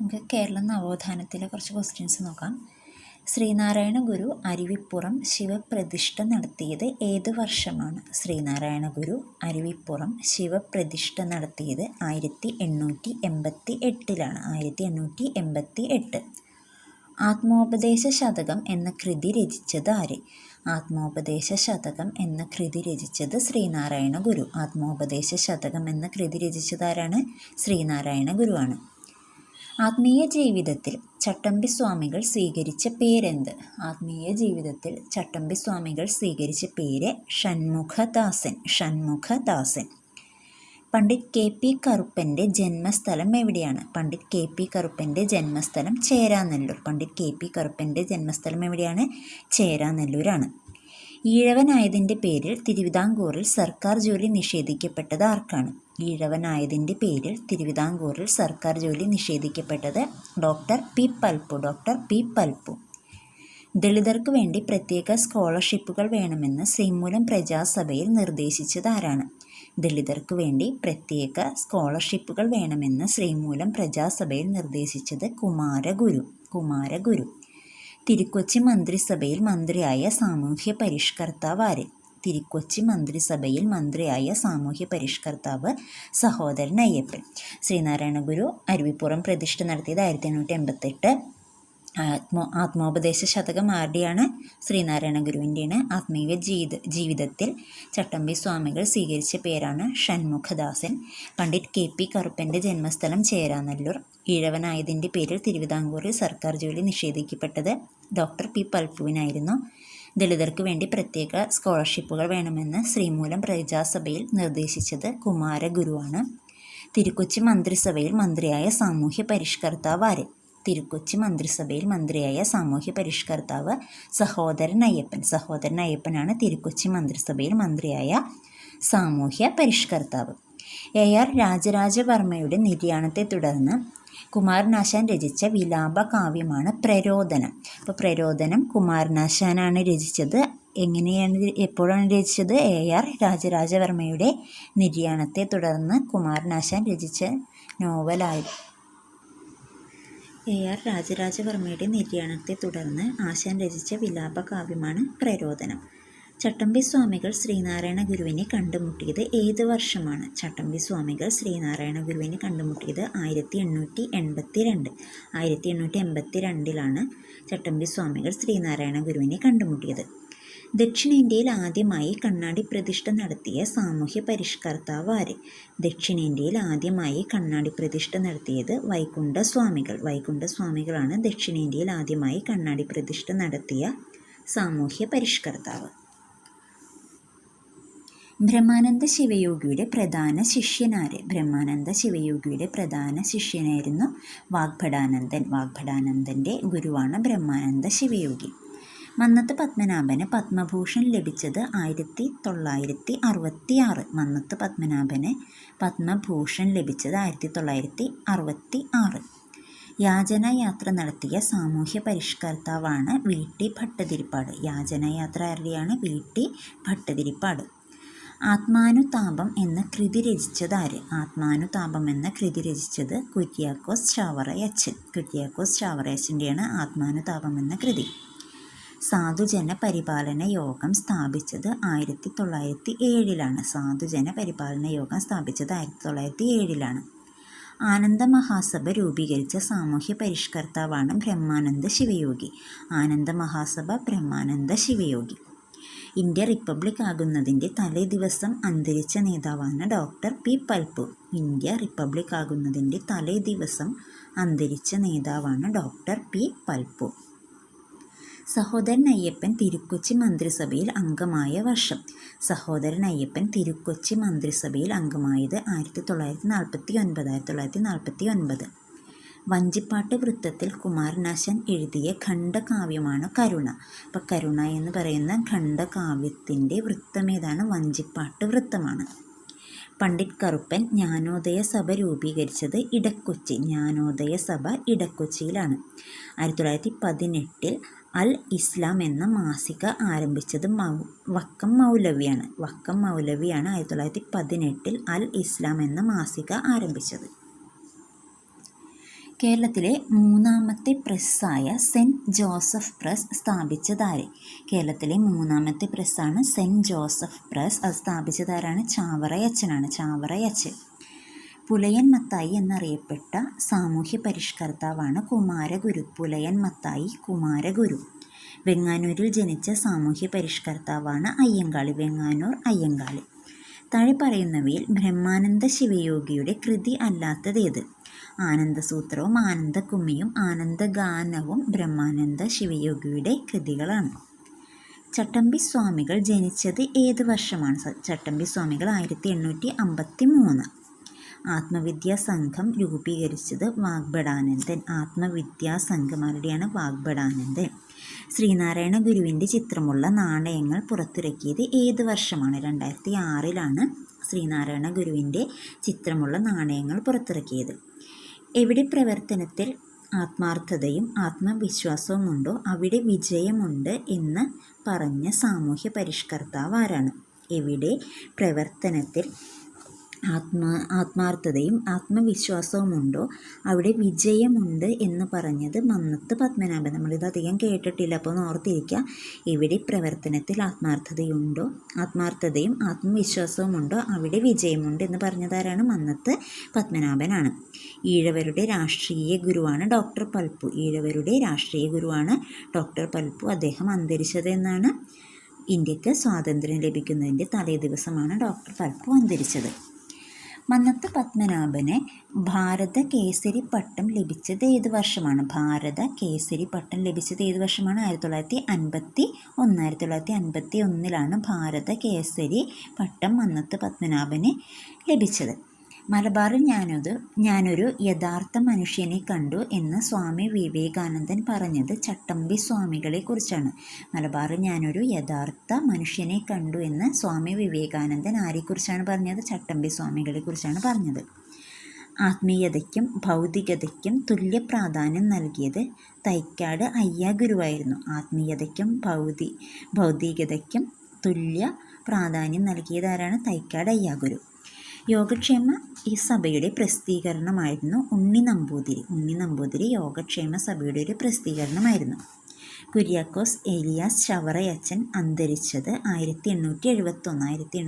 നമുക്ക് കേരള നവോത്ഥാനത്തിലെ കുറച്ച് ക്വസ്റ്റ്യൻസ് നോക്കാം. ശ്രീനാരായണ ഗുരു അരുവിപ്പുറം ശിവപ്രതിഷ്ഠ നടത്തിയത് ഏത് വർഷമാണ്? ശ്രീനാരായണ ഗുരു അരുവിപ്പുറം ശിവപ്രതിഷ്ഠ നടത്തിയത് ആയിരത്തി എണ്ണൂറ്റി എൺപത്തി എട്ടിലാണ് ആയിരത്തി എണ്ണൂറ്റി എൺപത്തി എട്ട് ആത്മോപദേശ ശതകം എന്ന കൃതി രചിച്ചത് ആര്? ആത്മോപദേശ ശതകം എന്ന കൃതി രചിച്ചത് ശ്രീനാരായണ ഗുരു. ആത്മോപദേശ ശതകം എന്ന കൃതി രചിച്ചത് ആരാണ്? ശ്രീനാരായണ ഗുരുവാണ്. ആത്മീയ ജീവിതത്തിൽ ചട്ടമ്പി സ്വാമികൾ സ്വീകരിച്ച പേരെന്ത്? ആത്മീയ ജീവിതത്തിൽ ചട്ടമ്പി സ്വാമികൾ സ്വീകരിച്ച പേര് ഷൺമുഖദാസൻ ഷൺമുഖദാസൻ. പണ്ഡിറ്റ് കെ പി കറുപ്പന്റെ ജന്മസ്ഥലം എവിടെയാണ്? പണ്ഡിറ്റ് കെ പി കറുപ്പന്റെ ജന്മസ്ഥലം ചേരാനെല്ലൂർ. പണ്ഡിറ്റ് കെ പി കറുപ്പന്റെ ജന്മസ്ഥലം എവിടെയാണ്? ചേരാനെല്ലൂരാണ്. ഈഴവനായതിന്റെ പേരിൽ തിരുവിതാംകൂറിൽ സർക്കാർ ജോലി നിഷേധിക്കപ്പെട്ടത് ആർക്കാണ്? ഈഴവനായതിന്റെ പേരിൽ തിരുവിതാംകൂറിൽ സർക്കാർ ജോലി നിഷേധിക്കപ്പെട്ടത് doctor P Palpu doctor P Palpu. ദളിതർക്ക് വേണ്ടി പ്രത്യേക സ്കോളർഷിപ്പുകൾ വേണമെന്ന് ശ്രീമൂലം പ്രജാസഭയിൽ നിർദ്ദേശിച്ചത് ആരാണ്? ദളിതർക്ക് വേണ്ടി പ്രത്യേക സ്കോളർഷിപ്പുകൾ വേണമെന്ന് ശ്രീമൂലം പ്രജാസഭയിൽ നിർദ്ദേശിച്ചത് കുമാരഗുരു. കുമാരഗുരു. തിരുക്കൊച്ചി മന്ത്രിസഭയിൽ മന്ത്രിയായ സാമൂഹ്യ പരിഷ്കർത്താവ് ആര് തിരുക്കൊച്ചി മന്ത്രിസഭയിൽ മന്ത്രിയായ സാമൂഹ്യ പരിഷ്കർത്താവ് സഹോദരൻ അയ്യപ്പൻ. ശ്രീനാരായണ ഗുരു അരുവിപ്പുറം പ്രതിഷ്ഠ നടത്തിയത് ആയിരത്തി എണ്ണൂറ്റി എൺപത്തെട്ട്. ആത്മോ ആത്മോപദേശ ശതകം ആരുടെയാണ്? ശ്രീനാരായണ ഗുരുവിന്റെയാണ്. ആത്മീയ ജീവിത ജീവിതത്തിൽ ചട്ടമ്പി സ്വാമികൾ സ്വീകരിച്ച പേരാണ് ഷൺമുഖദാസൻ. പണ്ഡിറ്റ് കെ പി കറുപ്പന്റെ ജന്മസ്ഥലം ചേരാനല്ലൂർ. ഈഴവനായതിന്റെ പേരിൽ തിരുവിതാംകൂറിൽ സർക്കാർ ജോലി നിഷേധിക്കപ്പെട്ടത് ഡോക്ടർ പി പൽപ്പുവിനായിരുന്നു. ദളിതർക്ക് വേണ്ടി പ്രത്യേക സ്കോളർഷിപ്പുകൾ വേണമെന്ന് ശ്രീമൂലം പ്രജാസഭയിൽ നിർദ്ദേശിച്ചത് കുമാരഗുരുവാണ്. തിരുക്കൊച്ചി മന്ത്രിസഭയിൽ മന്ത്രിയായ സാമൂഹ്യ പരിഷ്കർത്താവ് ആര്? തിരുക്കൊച്ചി മന്ത്രിസഭയിൽ മന്ത്രിയായ സാമൂഹ്യ പരിഷ്കർത്താവ് സഹോദരൻ അയ്യപ്പൻ. സഹോദരൻ അയ്യപ്പനാണ് തിരുക്കൊച്ചി മന്ത്രിസഭയിൽ മന്ത്രിയായ സാമൂഹ്യ പരിഷ്കർത്താവ്. എ. ആർ. രാജരാജവർമ്മയുടെ നിര്യാണത്തെ തുടർന്ന് കുമാരനാശാൻ രചിച്ച വിലാപ കാവ്യമാണ് പ്രരോദനം. അപ്പോൾ പ്രരോദനം കുമാരനാശാനാണ് രചിച്ചത്. എങ്ങനെയാണ് എപ്പോഴാണ് രചിച്ചത്? എ. ആർ. രാജരാജവർമ്മയുടെ നിര്യാണത്തെ തുടർന്ന് കുമാരനാശാൻ രചിച്ച നോവലായി എ ആർ രാജരാജവർമ്മയുടെ നിര്യാണത്തെ തുടർന്ന് ആശാൻ രചിച്ച വിലാപ കാവ്യമാണ് പ്രരോദനം. ചട്ടമ്പി സ്വാമികൾ ശ്രീനാരായണ ഗുരുവിനെ കണ്ടുമുട്ടിയത് ഏത് വർഷമാണ്? ചട്ടമ്പി സ്വാമികൾ ശ്രീനാരായണ ഗുരുവിനെ കണ്ടുമുട്ടിയത് ആയിരത്തി എണ്ണൂറ്റി എൺപത്തി രണ്ട് ആയിരത്തി എണ്ണൂറ്റി എൺപത്തി രണ്ടിലാണ് ചട്ടമ്പി സ്വാമികൾ ശ്രീനാരായണ ഗുരുവിനെ കണ്ടുമുട്ടിയത്. ദക്ഷിണേന്ത്യയിൽ ആദ്യമായി കണ്ണാടി പ്രതിഷ്ഠ നടത്തിയ സാമൂഹ്യ പരിഷ്കർത്താവ് ആര്? ദക്ഷിണേന്ത്യയിൽ ആദ്യമായി കണ്ണാടി പ്രതിഷ്ഠ നടത്തിയത് വൈകുണ്ഠ സ്വാമികൾ വൈകുണ്ഠ സ്വാമികളാണ് ദക്ഷിണേന്ത്യയിൽ ആദ്യമായി കണ്ണാടി പ്രതിഷ്ഠ നടത്തിയ സാമൂഹ്യ പരിഷ്കർത്താവ്. ബ്രഹ്മാനന്ദ ശിവയോഗിയുടെ പ്രധാന ശിഷ്യനാര് ബ്രഹ്മാനന്ദ ശിവയോഗിയുടെ പ്രധാന ശിഷ്യനായിരുന്നു വാഗ്ഭടാനന്ദൻ. വാഗ്ഭടാനന്ദന്റെ ഗുരുവാണ് ബ്രഹ്മാനന്ദ ശിവയോഗി. മന്നത്ത് പത്മനാഭന് പത്മഭൂഷൺ ലഭിച്ചത് ആയിരത്തി തൊള്ളായിരത്തി അറുപത്തി ആറ് മന്നത്ത് പത്മനാഭന് പത്മഭൂഷൺ ലഭിച്ചത് ആയിരത്തി തൊള്ളായിരത്തി അറുപത്തി ആറ് യാചനായാത്ര നടത്തിയ സാമൂഹ്യ പരിഷ്കർത്താവാണ് വി. ടി. ഭട്ടതിരിപ്പാട്. യാചനായാത്ര ആരുടെയാണ്? വി. ടി. ഭട്ടതിരിപ്പാട്. ആത്മാനുതാപം എന്ന കൃതി രചിച്ചത് ആര്? ആത്മാനുതാപം എന്ന കൃതി രചിച്ചത് കുര്യാക്കോസ് ചാവറയച്ചൻ. കുര്യാക്കോസ് ചാവറയച്ചന്റെയാണ് ആത്മാനുതാപം എന്ന കൃതി. സാധുജന പരിപാലന യോഗം സ്ഥാപിച്ചത് ആയിരത്തി തൊള്ളായിരത്തി ഏഴിലാണ് സാധുജന പരിപാലന യോഗം സ്ഥാപിച്ചത് ആയിരത്തി തൊള്ളായിരത്തി ഏഴിലാണ് ആനന്ദ മഹാസഭ രൂപീകരിച്ച സാമൂഹ്യ പരിഷ്കർത്താവാണ് ബ്രഹ്മാനന്ദ ശിവയോഗി. ആനന്ദ മഹാസഭ ബ്രഹ്മാനന്ദ ശിവയോഗി. ഇന്ത്യ റിപ്പബ്ലിക് ആകുന്നതിന്റെ തലേ ദിവസം അന്തരിച്ച നേതാവാണ് doctor P. Palpu India republic ആകുന്നതിന്റെ തലേ ദിവസം അന്തരിച്ച നേതാവാണ് ഡോക്ടർ പി. പൽപ്പു. സഹോദരൻ അയ്യപ്പൻ തിരുക്കൊച്ചി മന്ത്രിസഭയിൽ അംഗമായ വർഷം. സഹോദരൻ അയ്യപ്പൻ തിരുക്കൊച്ചി മന്ത്രിസഭയിൽ അംഗമായത് ആയിരത്തി തൊള്ളായിരത്തി നാൽപ്പത്തി ഒൻപത് ആയിരത്തി തൊള്ളായിരത്തി നാൽപ്പത്തി ഒൻപത് വഞ്ചിപ്പാട്ട് വൃത്തത്തിൽ കുമാരനാശൻ എഴുതിയ ഖണ്ഡകാവ്യമാണ് കരുണ. അപ്പം കരുണ എന്ന് പറയുന്ന ഖണ്ഡകാവ്യത്തിന്റെ വൃത്തമേതാണ്? വഞ്ചിപ്പാട്ട് വൃത്തമാണ്. പണ്ഡിറ്റ് കറുപ്പൻ ജ്ഞാനോദയ സഭ രൂപീകരിച്ചത് ഇടക്കൊച്ചി. ജ്ഞാനോദയ സഭ ഇടക്കൊച്ചിയിലാണ്. ആയിരത്തി തൊള്ളായിരത്തി പതിനെട്ടിൽ അൽ ഇസ്ലാം എന്ന മാസിക ആരംഭിച്ചത് മൗ വക്കം മൗലവിയാണ്. വക്കം മൗലവിയാണ് ആയിരത്തി തൊള്ളായിരത്തി പതിനെട്ടിൽ അൽ ഇസ്ലാം എന്ന മാസിക ആരംഭിച്ചത്. കേരളത്തിലെ മൂന്നാമത്തെ പ്രസ്സായ സെന്റ് ജോസഫ് പ്രസ് സ്ഥാപിച്ചതാരെ? കേരളത്തിലെ മൂന്നാമത്തെ പ്രസ്സാണ് സെന്റ് ജോസഫ് പ്രസ്. അത് സ്ഥാപിച്ചതാരാണ്? ചാവറയച്ചനാണ്. ചാവറയച്ചൻ പുലയൻ മത്തായി എന്നറിയപ്പെട്ട സാമൂഹ്യ പരിഷ്കർത്താവാണ് കുമാരഗുരു. പുലയൻ മത്തായി കുമാരഗുരു. വെങ്ങാനൂരിൽ ജനിച്ച സാമൂഹ്യ പരിഷ്കർത്താവാണ് അയ്യങ്കാളി. വെങ്ങാനൂർ അയ്യങ്കാളി. താഴെ പറയുന്നവയിൽ ബ്രഹ്മാനന്ദ ശിവയോഗിയുടെ കൃതി അല്ലാത്തതേത് ആനന്ദസൂത്രവും ആനന്ദകുമ്മിയും ആനന്ദഗാനവും ബ്രഹ്മാനന്ദ ശിവയോഗിയുടെ കൃതികളാണ്. ചട്ടമ്പി സ്വാമികൾ ജനിച്ചത് ഏത് വർഷമാണ്? ചട്ടമ്പി സ്വാമികൾ ആയിരത്തി എണ്ണൂറ്റി അമ്പത്തി മൂന്ന് ആത്മവിദ്യാ സംഘം രൂപീകരിച്ചത് വാഗ്ഭടാനന്ദൻ. ആരുടെയാണ് വാഗ്ഭടാനന്ദൻ. ശ്രീനാരായണ ഗുരുവിന്റെ ചിത്രമുള്ള നാണയങ്ങൾ പുറത്തിറക്കിയത് ഏത് വർഷമാണ്? രണ്ടായിരത്തി ആറിലാണ് ശ്രീനാരായണ ഗുരുവിന്റെ ചിത്രമുള്ള നാണയങ്ങൾ പുറത്തിറക്കിയത്. എവിടെ പ്രവർത്തനത്തിൽ ആത്മാർത്ഥതയും ആത്മവിശ്വാസവും ഉണ്ടോ അവിടെ വിജയമുണ്ട് എന്ന് പറഞ്ഞ സാമൂഹ്യ പരിഷ്കർത്താവ് ആരാണ്? എവിടെ പ്രവർത്തനത്തിൽ ആത്മാ ആത്മാർത്ഥതയും ആത്മവിശ്വാസവുമുണ്ടോ? അവിടെ വിജയമുണ്ട് എന്ന് പറഞ്ഞത് മന്നത്ത് പത്മനാഭൻ. നമ്മളിത് അധികം കേട്ടിട്ടില്ല അപ്പോൾ ഓർത്തിരിക്കുക ഇവിടെ പ്രവർത്തനത്തിൽ ആത്മാർത്ഥതയുണ്ടോ? ആത്മാർത്ഥതയും ആത്മവിശ്വാസവുമുണ്ടോ? അവിടെ വിജയമുണ്ട് എന്ന് പറഞ്ഞതാരാണ്? മന്നത്ത് പത്മനാഭനാണ്. ഈഴവരുടെ രാഷ്ട്രീയ ഗുരുവാണ് ഡോക്ടർ പൽപ്പു. ഈഴവരുടെ രാഷ്ട്രീയ ഗുരുവാണ് ഡോക്ടർ പൽപ്പു. അദ്ദേഹം അന്തരിച്ചത് എന്നാണ്. ഇന്ത്യയ്ക്ക് സ്വാതന്ത്ര്യം ലഭിക്കുന്നതിന്റെ തലേ ദിവസമാണ് ഡോക്ടർ പൽപ്പു അന്തരിച്ചത്. മന്നത്ത് പത്മനാഭനെ ഭാരത കേസരി പട്ടം ലഭിച്ചത് ഏത് വർഷമാണ്? ഭാരത കേസരി പട്ടം ലഭിച്ചത് ഏത് വർഷമാണ്? ആയിരത്തി തൊള്ളായിരത്തി അൻപത്തി ഒന്ന് ആയിരത്തി തൊള്ളായിരത്തി അൻപത്തി ഒന്നിലാണ് ഭാരത കേസരി പട്ടം മന്നത്ത് പത്മനാഭന് ലഭിച്ചത്. മലബാറിൽ ഞാനത് ഞാനൊരു യഥാർത്ഥ മനുഷ്യനെ കണ്ടു എന്ന് സ്വാമി വിവേകാനന്ദൻ പറഞ്ഞത് ചട്ടമ്പി സ്വാമികളെ കുറിച്ചാണ്. മലബാറിൽ ഞാനൊരു യഥാർത്ഥ മനുഷ്യനെ കണ്ടു എന്ന് സ്വാമി വിവേകാനന്ദൻ ആരെക്കുറിച്ചാണ് പറഞ്ഞത്? ചട്ടമ്പി സ്വാമികളെ കുറിച്ചാണ് പറഞ്ഞത്. ആത്മീയതയ്ക്കും ഭൗതികതയ്ക്കും തുല്യ പ്രാധാന്യം നൽകിയത് തൈക്കാട് അയ്യ ഗുരുവായിരുന്നു. ആത്മീയതയ്ക്കും ഭൗതി ഭൗതികതയ്ക്കും തുല്യ പ്രാധാന്യം നൽകിയതാരാണ് തൈക്കാട് അയ്യ ഗുരു. യോഗക്ഷേമ ഈ സഭയുടെ പ്രസിദ്ധീകരണമായിരുന്നു. ഉണ്ണി നമ്പൂതിരി. ഉണ്ണി നമ്പൂതിരി യോഗക്ഷേമ സഭയുടെ ഒരു പ്രസിദ്ധീകരണമായിരുന്നു. കുര്യാക്കോസ് ഏലിയാസ് ചവറയച്ചൻ അന്തരിച്ചത് ആയിരത്തി എണ്ണൂറ്റി എഴുപത്തൊന്ന് ആയിരത്തി